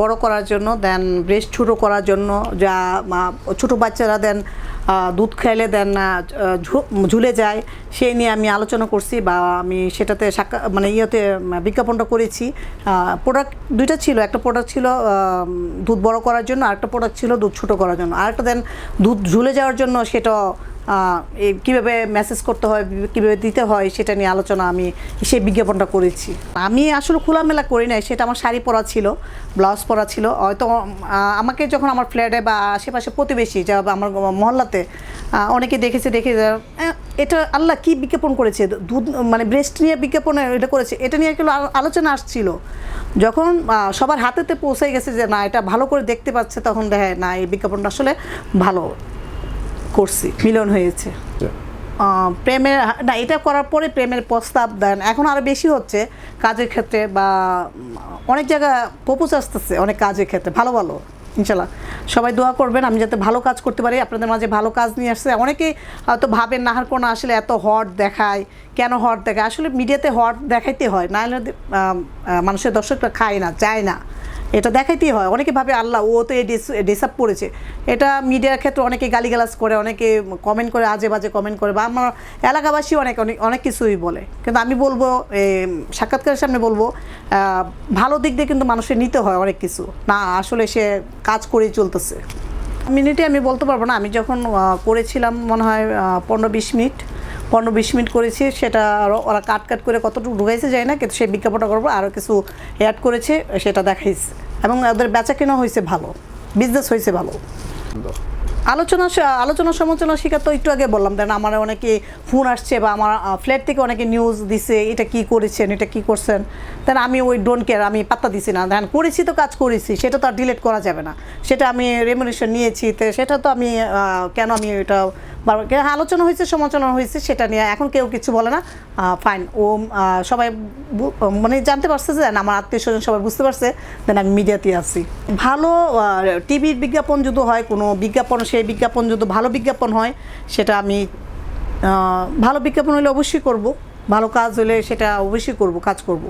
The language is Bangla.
বড় করার জন্য দেন ব্রেস্ট ছোটো করার জন্য, যা ছোট বাচ্চারা দেন দুধ খাইলে দেন ঝুলে যায়, সেই নিয়ে আমি আলোচনা করছি বা আমি সেটাতে মানে ইয়েতে বিজ্ঞাপনটা করেছি। প্রোডাক্ট দুইটা ছিল, একটা প্রোডাক্ট ছিল দুধ বড় করার জন্য, আরেকটা প্রোডাক্ট ছিল দুধ ছোটো করার জন্য। আরেকটা দেন দুধ ঝুলে যাওয়ার জন্য সেটা কীভাবে মেসেজ করতে হয়, কীভাবে দিতে হয়, সেটা নিয়ে আলোচনা আমি সেই বিজ্ঞাপনটা করেছি। আমি আসলে খোলামেলা করি নাই, সেটা আমার শাড়ি পরা ছিল ব্লাউজ পরা ছিল। হয়তো আমাকে যখন আমার ফ্ল্যাটে বা আশেপাশে প্রতিবেশী যা আমার মহল্লাতে অনেকে দেখেছে, দেখে এটা আল্লাহ কি বিজ্ঞাপন করেছে? দুধ মানে ব্রেস্ট নিয়ে বিজ্ঞাপন এটা করেছে? এটা নিয়ে আলো- আলোচনা আসছিল। যখন সবার হাতেতে পৌঁছে গেছে যে, না, এটা ভালো করে দেখতে পাচ্ছে, তখন দেখে, না, এই বিজ্ঞাপনটা আসলে ভালো। করছি মিলন হয়েছে। প্রেমের না এটা করার পরে প্রেমের প্রস্তাব দেন। এখন আরও বেশি হচ্ছে কাজের ক্ষেত্রে বা অনেক জায়গা প্রপোজ আসতেছে অনেক কাজের ক্ষেত্রে ভালো ভালো ইনশাল্লাহ। সবাই দোয়া করবেন আমি যাতে ভালো কাজ করতে পারি আপনাদের মাঝে ভালো কাজ নিয়ে আসছে। অনেকেই হয়তো ভাবেন নাহার কোনো আসলে এত হট দেখায় কেন হট দেখায়? আসলে মিডিয়াতে হট দেখাইতে হয় না হলে মানুষের দর্শকরা খায় না চায় না। এটা দেখাইতেই হয়। অনেকে ভাবে, আল্লাহ, ও তো এই ডিসাপ পড়েছে এটা মিডিয়ার ক্ষেত্রে অনেকে গালিগালাজ করে, অনেকে কমেন্ট করে, আজে বাজে কমেন্ট করে, বা আমার এলাকাবাসী অনেক অনেক অনেক কিছুই বলে। কিন্তু আমি বলব সাক্ষাৎকারের সামনে বলব ভালো দিক দিয়ে কিন্তু মানুষের নিতে হয় অনেক কিছু। না, আসলে সে কাজ করেই চলতেছে। মিনিটে আমি বলতে পারব না। আমি যখন করেছিলাম, মনে হয় পনেরো বিশ মিনিট, পনেরো বিশ মিনিট করেছি, সেটা ওরা কাট কাট করে কতটুকু ঢুকাইছে যায় না, কিন্তু সেই বিজ্ঞাপনটা করব আরও কিছু অ্যাড করেছে, সেটা দেখাইছে। এবং ওদের বেচা কেনা হয়েছে ভালো বিজনেস হয়েছে ভালো। আলোচনা আলোচনা সমালোচনা শিকার তো একটু আগে বললাম, দেন আমার অনেকে ফোন আসছে বা আমার ফ্ল্যাট থেকে অনেকে নিউজ দিছে, এটা কি করেছেন, এটা কি করছেন। দেন আমি ওই ডোন্ট কেয়ার আমি পাত্তা দিছি না। দেন করেছি তো কাজ করেছি, সেটা তো আর ডিলেট করা যাবে না। সেটা আমি রেমুনেশন নিয়েছি, তো সেটা তো আমি কেন আমি এটা বারবার হ্যাঁ, আলোচনা হয়েছে সমালোচনা হয়েছে সেটা নিয়ে এখন কেউ কিছু বলে না। ফাইন ও সবাই মানে জানতে পারছে যে আমার আত্মীয় স্বজন সবাই বুঝতে পারছে দেন আমি মিডিয়াতে আছি। ভালো টিভির বিজ্ঞাপন যদি হয় কোনো বিজ্ঞাপন সেই বিজ্ঞাপন যদি ভালো বিজ্ঞাপন হয় সেটা আমি ভালো বিজ্ঞাপন হলে অবশ্যই করব। ভালো কাজ হলে সেটা অবশ্যই করব কাজ করব।